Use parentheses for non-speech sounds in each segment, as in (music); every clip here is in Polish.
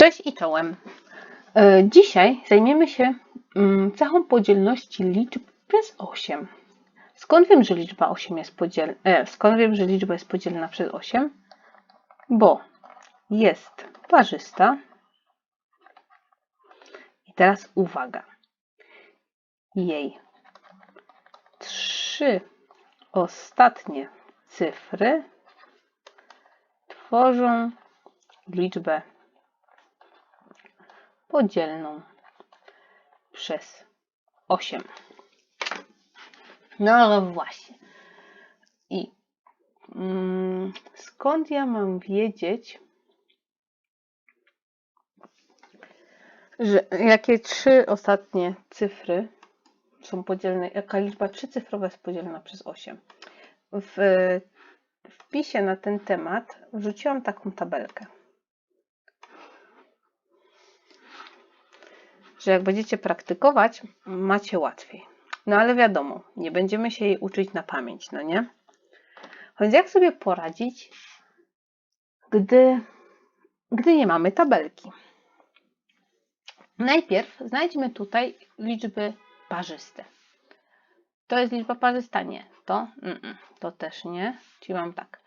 Cześć i czołem. E, Dzisiaj zajmiemy się mm, cechą podzielności liczb przez 8. Skąd wiem, że liczba 8 jest podzielna? E, skąd wiem, że liczba jest podzielna przez 8? Bo jest parzysta. I teraz uwaga. Jej trzy ostatnie cyfry tworzą liczbę podzielną przez 8. No właśnie. I mm, skąd ja mam wiedzieć, że jakie trzy ostatnie cyfry są podzielne, jaka liczba trzycyfrowa jest podzielna przez 8? W wpisie na ten temat wrzuciłam taką tabelkę. Że jak będziecie praktykować, macie łatwiej. No ale wiadomo, nie będziemy się jej uczyć na pamięć, no nie? Więc jak sobie poradzić, gdy, gdy nie mamy tabelki? Najpierw znajdźmy tutaj liczby parzyste. To jest liczba parzysta? Nie. To? Mm -mm. To też nie. Czyli mam tak.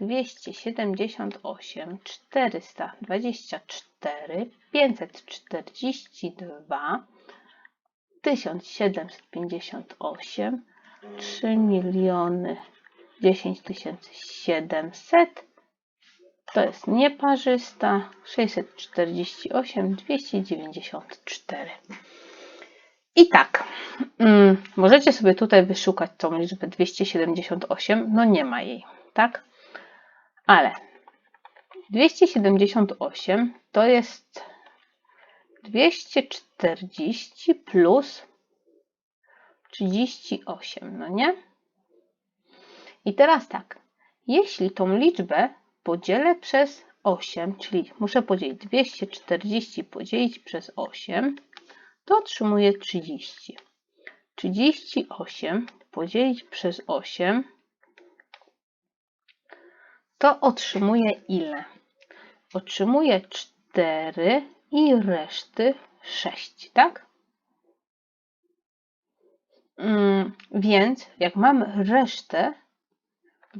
278, 424, 542, 1758, 3 miliony 10 700, to jest nieparzysta, 648, 294. I tak, mm, możecie sobie tutaj wyszukać tą liczbę 278, no nie ma jej, tak? Ale 278 to jest 240 plus 38, no nie? I teraz tak, jeśli tą liczbę podzielę przez 8, czyli muszę podzielić 240 podzielić przez 8, to otrzymuję 30. 38 podzielić przez 8 to otrzymuje ile? Otrzymuje 4 i reszty 6, tak? Mm, więc jak mam resztę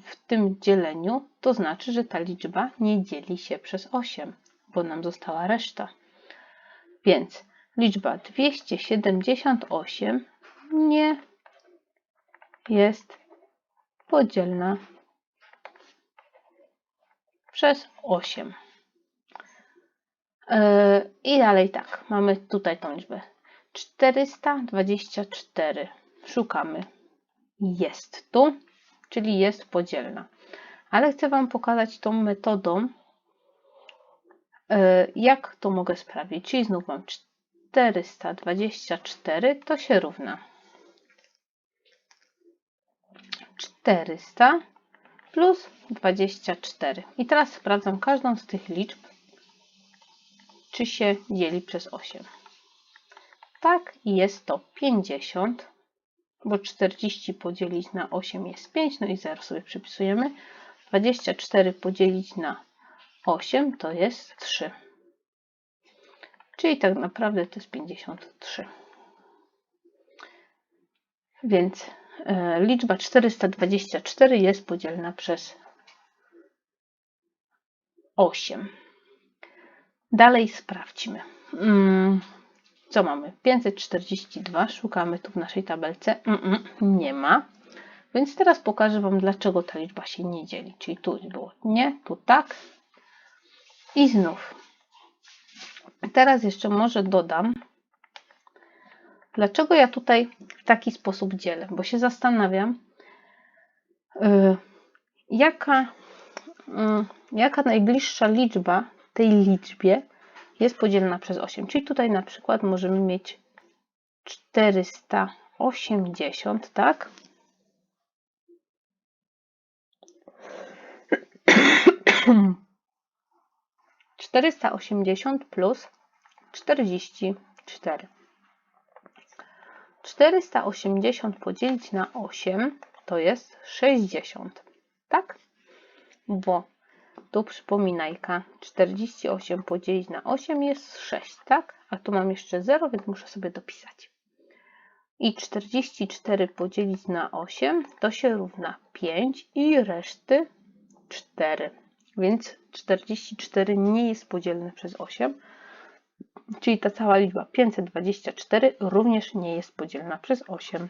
w tym dzieleniu, to znaczy, że ta liczba nie dzieli się przez 8, bo nam została reszta. Więc liczba 278 nie jest podzielna przez 8. E, I dalej tak, mamy tutaj tą liczbę 424. Szukamy. Jest tu, czyli jest podzielna. Ale chcę Wam pokazać tą metodą, e, jak to mogę sprawić. Czyli znów mam 424, to się równa 400 plus 24. I teraz sprawdzam każdą z tych liczb, czy się dzieli przez 8. Tak, jest to 50, bo 40 podzielić na 8 jest 5, no i 0 sobie przypisujemy. 24 podzielić na 8 to jest 3. Czyli tak naprawdę to jest 53. Więc liczba 424 jest podzielna przez 8. Dalej sprawdźmy. Mm, co mamy? 542. Szukamy tu w naszej tabelce. Nie ma. Więc teraz pokażę Wam, dlaczego ta liczba się nie dzieli. Czyli tu było nie, tu tak. I znów. Teraz jeszcze może dodam, Dlaczego ja tutaj w taki sposób dzielę? Bo się zastanawiam, yy, jaka, yy, jaka najbliższa liczba tej liczbie jest podzielna przez 8. Czyli tutaj na przykład możemy mieć 480, tak? Czterysta osiemdziesiąt plus czterdzieści cztery. 480 podzielić na 8 to jest 60, tak? Bo tu przypominajka. 48 podzielić na 8 jest 6, tak? A tu mam jeszcze 0, więc muszę sobie dopisać. I 44 podzielić na 8 to się równa 5 i reszty 4. Więc 44 nie jest podzielne przez 8. Czyli ta cała liczba 524 również nie jest podzielna przez 8.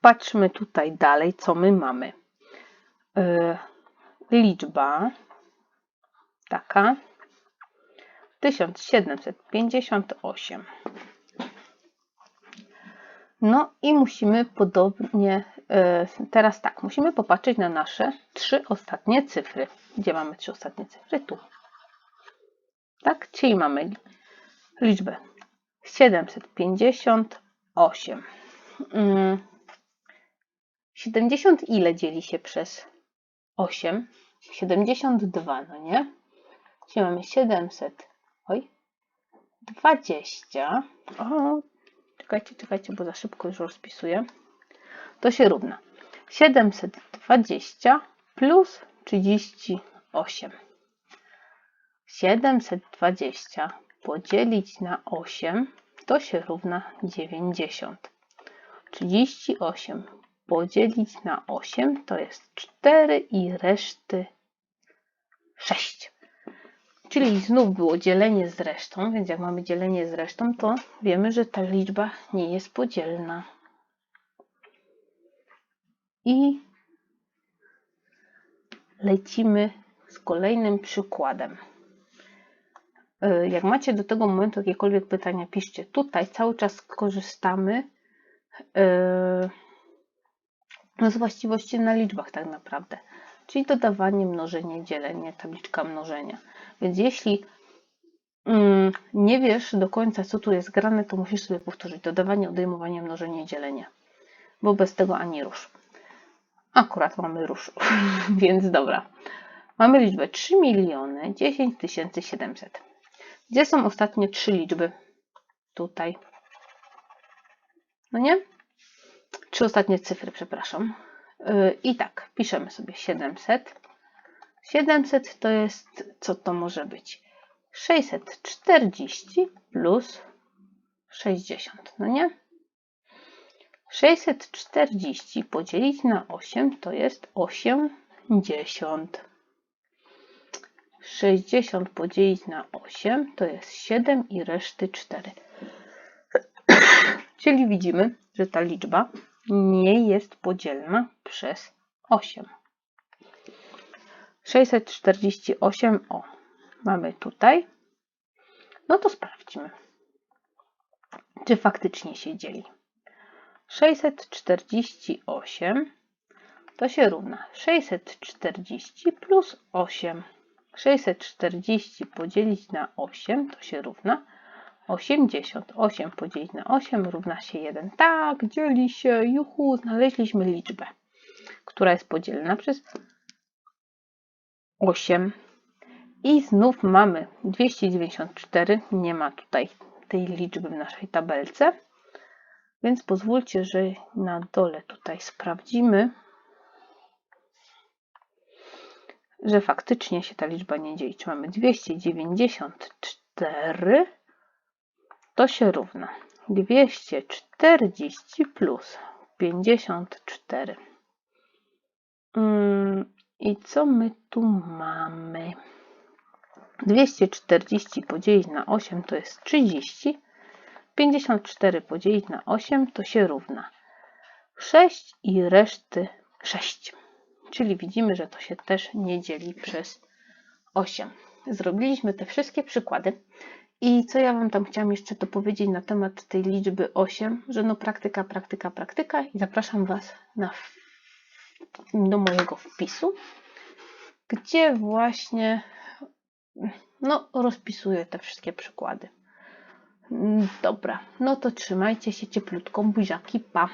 Patrzmy tutaj dalej, co my mamy. Yy, liczba taka 1758. No i musimy podobnie, yy, teraz tak, musimy popatrzeć na nasze trzy ostatnie cyfry. Gdzie mamy trzy ostatnie cyfry? Tu. Tak, czyli mamy liczbę 758. 70 ile dzieli się przez 8? 72, no nie? Czyli mamy 700, oj, 20. O, czekajcie, czekajcie, bo za szybko już rozpisuję. To się równa 720 plus 38. 720 podzielić na 8 to się równa 90. 38 podzielić na 8 to jest 4 i reszty 6. Czyli znów było dzielenie z resztą, więc jak mamy dzielenie z resztą, to wiemy, że ta liczba nie jest podzielna. I lecimy z kolejnym przykładem. E, jak macie do tego momentu jakiekolwiek pytania, piszcie. Tutaj cały czas korzystamy e, no, z właściwości na liczbach tak naprawdę, czyli dodawanie, mnożenie, dzielenie, tabliczka mnożenia. Więc jeśli mm, nie wiesz do końca, co tu jest grane, to musisz sobie powtórzyć dodawanie, odejmowanie, mnożenie, dzielenie, bo bez tego ani rusz. Akurat mamy rusz, (laughs) więc dobra. Mamy liczbę 3 miliony 10 700. Gdzie są ostatnie trzy liczby? Tutaj. No nie? Trzy ostatnie cyfry, przepraszam. Y, I tak, piszemy sobie 700. 700 to jest, co to może być? 640 plus 60, no nie? 640 podzielić na 8 to jest 80. 60 podzielić na 8 to jest 7 i reszty 4. (clears throat) Czyli widzimy, że ta liczba nie jest podzielna przez 8. 648 o mamy tutaj. No to sprawdźmy, czy faktycznie się dzieli. 648 to się równa 640 plus 8. 640 podzielić na 8 to się równa 80. 8 podzielić na 8 równa się 1. Tak, dzieli się. Juhu, znaleźliśmy liczbę, która jest podzielna przez 8. I znów mamy 294. Nie ma tutaj tej liczby w naszej tabelce. Więc pozwólcie, że na dole tutaj sprawdzimy, że faktycznie się ta liczba nie dzieli. Czy mamy 294 to się równa 240 plus 54. Mm, I co my tu mamy? 240 podzielić na 8 to jest 30. 54 podzielić na 8 to się równa 6 i reszty 6. Czyli widzimy, że to się też nie dzieli przez 8. Zrobiliśmy te wszystkie przykłady. I co ja Wam tam chciałam jeszcze dopowiedzieć na temat tej liczby 8, że no praktyka, praktyka, praktyka i zapraszam Was na, do mojego wpisu, gdzie właśnie no, rozpisuję te wszystkie przykłady. Dobra, no to trzymajcie się cieplutką, buziaki, pa!